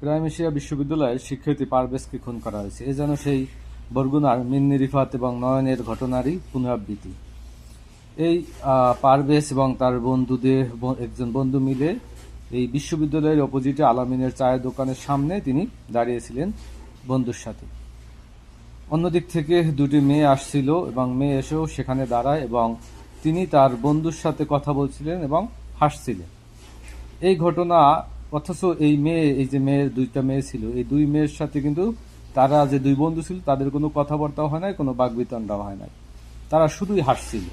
প্রাইমেশিয়া বিশ্ববিদ্যালয়ের শিক্ষার্থী পারভেজকে খুন করা হয়েছে। এ যেন সেই বরগুনার মিন্নি রিফাত এবং নয়নের ঘটনারই পুনরাবৃত্তি। এই পারভেজ এবং তার বন্ধুদের একজন বন্ধু মিলে এই বিশ্ববিদ্যালয়ের অপোজিটে আলামিনের চায়ের দোকানের সামনে তিনি দাঁড়িয়েছিলেন বন্ধুর সাথে। অন্যদিক থেকে দুটি মেয়ে আসছিল এবং মেয়ে এসেও সেখানে দাঁড়ায় এবং তিনি তার বন্ধুর সাথে কথা বলছিলেন এবং হাসছিলেন। এই ঘটনা অথচ এই মেয়ে, এই যে মেয়ের দুইটা মেয়ে ছিল, এই দুই মেয়ের সাথে কিন্তু তারা যে দুই বন্ধু ছিল, তাদের কোনো কথাবার্তা হয় নাই, কোনো বাগবিতণ্ডা হয় নাই। তারা শুধুই হাসছিল।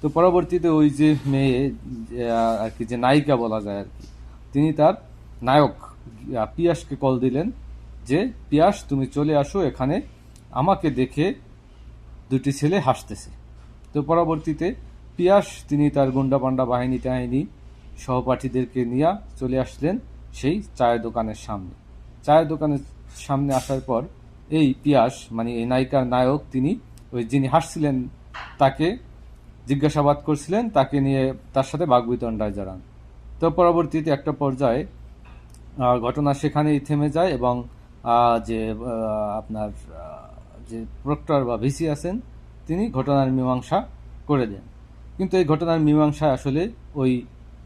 তো পরবর্তীতে ওই যে মেয়ে আর কি, যে নায়িকা বলা যায় আর কি, তিনি তার নায়ক পিয়াসকে কল দিলেন যে, পিয়াস, তুমি চলে আসো, এখানে আমাকে দেখে দুটি ছেলে হাসতেছে। তো পরবর্তীতে পিয়াস, তিনি তার গুন্ডা পান্ডা বাহিনী টাহিনী সহপাঠীদেরকে নিয়ে চলে আসলেন। সেই চায়ের দোকানের সামনে। চায়ের দোকানের সামনে আসার পর এই পিয়াস মানে এই নায়িকার নায়ক তিনি, ওই যিনি হাসছিলেন তাকে জিজ্ঞাসাবাদ করছিলেন, তাকে নিয়ে তার সাথে বাগবিতণ্ডায় জড়ান তো পরবর্তীতে একটা পর্যায়ে ঘটনা সেখানেই থেমে যায় এবং যে আপনার যে প্রক্টর বা ভিসি আছেন, তিনি ঘটনার মীমাংসা করে দেন। কিন্তু এই ঘটনার মীমাংসায় আসলে ওই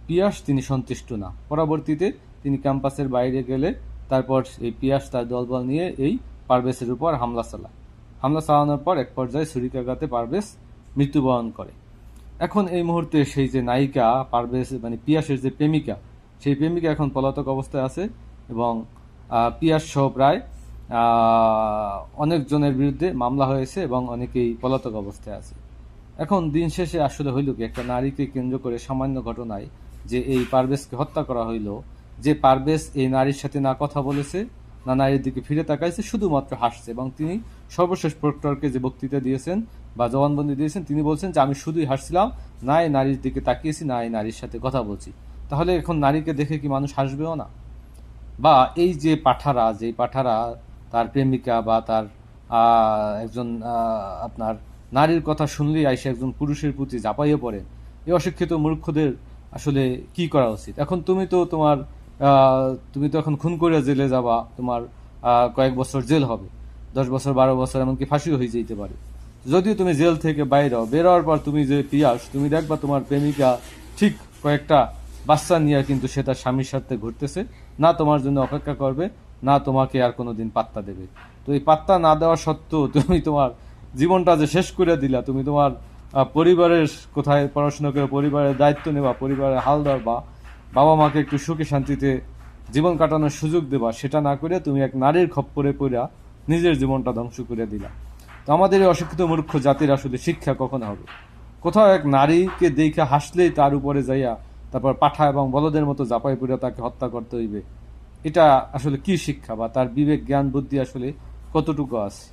পিয়াস তিনি সন্তুষ্ট না। পরবর্তীতে তিনি ক্যাম্পাসের বাইরে গেলে তারপর এই পিয়াস তার দলবল নিয়ে এই পারভেজের উপর হামলা চালায়। হামলা চালানোর পর এক পর্যায়ে ছুরিকাঘাতে পারভেজ মৃত্যুবরণ করে। এখন এই মুহূর্তে সেই যে নায়িকা পারভেজ মানে পিয়াসের যে প্রেমিকা, সেই প্রেমিকা এখন পলাতক অবস্থায় আছে এবং পিয়াস সহ প্রায় অনেকজনের বিরুদ্ধে মামলা হয়েছে এবং অনেকেই পলাতক অবস্থায় আছে। এখন দিন শেষে আসলে হইল কি, একটা নারীকে কেন্দ্র করে সামান্য ঘটনায় যে এই পারভেজকে হত্যা করা হইল যে পারভেজ এই নারীর সাথে না কথা বলেছে, না নারীর দিকে ফিরে তাকাইছে, শুধুমাত্র হাসছে। এবং তিনি সর্বশেষ প্রক্টরকে যে বক্তৃতা দিয়েছেন বা জবানবন্দি দিয়েছেন, তিনি বলছেন যে, আমি শুধুই হাসছিলাম, না এই নারীর দিকে তাকিয়েছি, না এই নারীর সাথে কথা বলছি। তাহলে এখন নারীকে দেখে কি মানুষ হাসবেও না? বা এই যে পাঠারা যে পাঠারা তার প্রেমিকা বা তার একজন আপনার নারীর কথা শুনলেই আইসে একজন পুরুষের প্রতি ঝাঁপাইয়ে পড়ে। এই অশিক্ষিত মূর্খদের আসলে কি করা উচিত? এখন তুমি তো তোমার তুমি তো এখন খুন করে জেলে যাবা, তোমার কয়েক বছর জেল হবে। দশ বছর, বারো বছর, এমনকি ফাঁসিও হয়ে যেতে পারে। যদিও তুমি জেল থেকে বাইরে হও, বের হওয়ার পর তুমি যে পিয়াস, তুমি দেখবা তোমার প্রেমিকা ঠিক কয়েকটা বাচ্চা নিয়ে কিন্তু সে তার স্বামীর সাথে ঘুরতেছে। না তোমার জন্য অপেক্ষা করবে, না তোমাকে আর কোনোদিন পাত্তা দেবে। তো এই পাত্তা না দেওয়া সত্ত্বেও তুমি তোমার জীবনটা যে শেষ করে দিলা, তুমি তোমার পরিবারের কোথায় পড়াশোনা করে পরিবারের দায়িত্ব নেবা, পরিবারের হাল ধরবা বাবা মাকে একটু সুখে শান্তিতে জীবন কাটানোর সুযোগ দেবা, সেটা না করে তুমি এক নারীর খপ্পরে পড়া নিজের জীবনটা ধ্বংস করে দিলা। তো আমাদের এই অশিক্ষিত মূর্খ জাতির আসলে শিক্ষা কখন হবে? কোথাও এক নারীকে দেখে হাসলেই তার উপরে যাইয়া তারপর পাঠা এবং বলদের মতো জাপাই পুরে তাকে হত্যা করতে হইবে। এটা আসলে কি শিক্ষা বা তার বিবেক, জ্ঞান, বুদ্ধি আসলে কতটুকু আছে?